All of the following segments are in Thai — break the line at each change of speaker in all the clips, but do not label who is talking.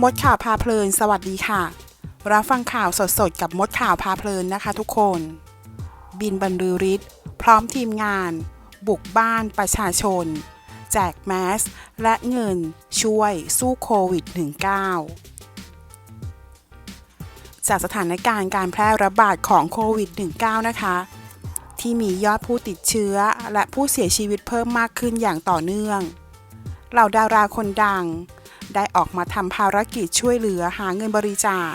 มดข่าวพาเพลิน สวัสดีค่ะ รับฟังข่าวสดๆ กับมดข่าวพาเพลินนะคะทุกคน บินบรรลือฤทธิ์พร้อมทีมงาน บุกบ้านประชาชน แจกแมส และเงินช่วยสู้โควิด -19 จากสถานการณ์การแพร่ระบาดของโควิด -19 นะคะ ที่มียอดผู้ติดเชื้อและผู้เสียชีวิตเพิ่มมากขึ้นอย่างต่อเนื่อง เหล่าดาราคนดัง ได้ออกมาทำภารกิจช่วยเหลือหาเงินบริจาค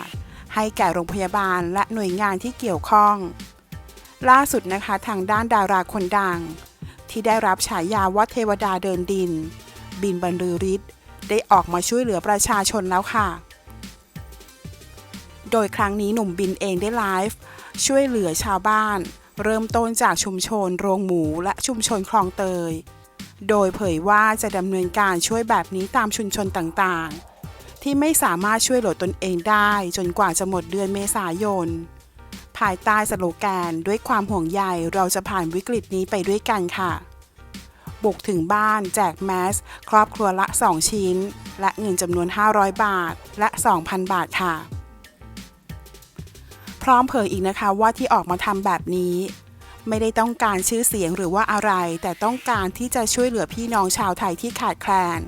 ให้แก่โรงพยาบาลและหน่วยงานที่เกี่ยวข้อง ล่าสุดนะคะทางด้านดาราคนดัง ที่ได้รับฉายาว่าเทวดาเดินดิน บินบรรลือฤทธิ์ได้ออกมาช่วยเหลือประชาชนแล้วค่ะ โดยครั้งนี้หนุ่มบินเองได้ไลฟ์ช่วยเหลือชาวบ้าน เริ่มต้นจากชุมชนโรงหมูและชุมชนคลองเตย โดยเผยว่าจะดำเนินการช่วยแบบนี้ตามชุมชนต่างๆ ที่ไม่สามารถช่วยเหลือตนเองได้ จนกว่าจะหมดเดือนเมษายน ภายใต้สโลแกนด้วยความห่วงใยเราจะผ่านวิกฤตนี้ไปด้วยกันค่ะ บุกถึงบ้านแจกแมส ครอบครัวละ 2 ชิ้น และเงินจำนวน 500 บาท และ 2,000 บาทค่ะ พร้อมเผยอีกนะคะว่าที่ออกมาทำแบบนี้ ไม่ได้ต้องการชื่อเสียงหรือว่าอะไร แต่ต้องการที่จะช่วยเหลือพี่น้องชาวไทยที่ขาดแคลน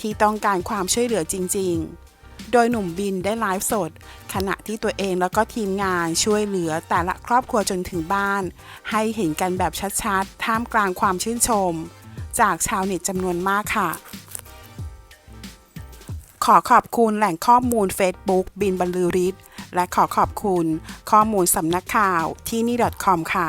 ที่ต้องการความช่วยเหลือจริง ๆ โดยหนุ่มบินได้ไลฟ์สด ขณะที่ตัวเองแล้วก็ทีมงานช่วยเหลือแต่ละครอบครัวจนถึงบ้าน ให้เห็นกันแบบชัดๆ ท่ามกลางความชื่นชม จากชาวเน็ตจำนวนมากค่ะขอขอบคุณแหล่งข้อมูล Facebook บินบรรลือฤทธิ์และขอขอบคุณข้อมูลสำนักข่าวที่นี่ .com ค่ะ